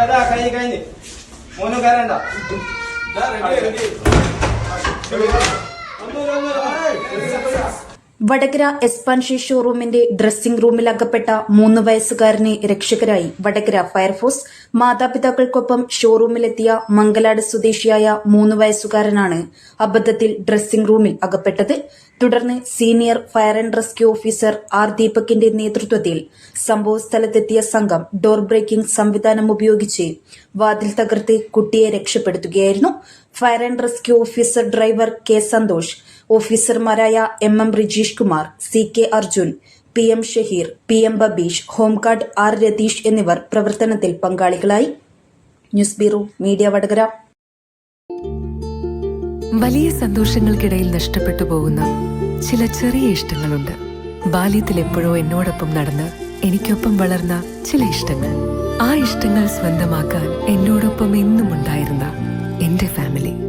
കഴിഞ്ഞ് കഴിഞ്ഞ് മോനും കയറണ്ട വടകര എസ്പാൻഷി ഷോറൂമിന്റെ ഡ്രസ്സിംഗ് റൂമിൽ അകപ്പെട്ട മൂന്ന് വയസ്സുകാരനെ രക്ഷകരായി വടകര ഫയർഫോഴ്സ് മാതാപിതാക്കൾക്കൊപ്പം ഷോറൂമിലെത്തിയ മംഗലാട് സ്വദേശിയായ മൂന്ന് വയസ്സുകാരനാണ് അബദ്ധത്തിൽ ഡ്രസ്സിംഗ് റൂമിൽ അകപ്പെട്ടത്. തുടർന്ന് senior fire and rescue officer R ദീപകിന്റെ നേതൃത്വത്തിൽ സംഭവസ്ഥലത്തെത്തിയ സംഘം ഡോർ ബ്രേക്കിംഗ് സംവിധാനം ഉപയോഗിച്ച് വാതിൽ തകർത്ത് കുട്ടിയെ രക്ഷപ്പെടുത്തുകയായിരുന്നു. Fire and rescue officer driver K Santhosh ഓഫീസർമാരായ M M Rijeesh Kumar C K Arjun P M Shaheer P M Babeesh home guard R Ratheesh എന്നിവർ പ്രവർത്തനത്തിൽ പങ്കാളികളായി. News bureau media Vadakara. വലിയ സന്തോഷങ്ങൾക്കിടയിൽ നഷ്ടപ്പെട്ടു പോകുന്ന ചില ചെറിയ ഇഷ്ടങ്ങളുണ്ട്. ബാല്യത്തിൽ എപ്പോഴോ എന്നോടൊപ്പം നടന്ന് എനിക്കൊപ്പം വളർന്ന ചില ഇഷ്ടങ്ങൾ. ആ ഇഷ്ടങ്ങൾ സ്വന്തമാക്കാൻ എന്നോടൊപ്പം എന്നും ഉണ്ടായിരുന്ന എന്റെ ഫാമിലി.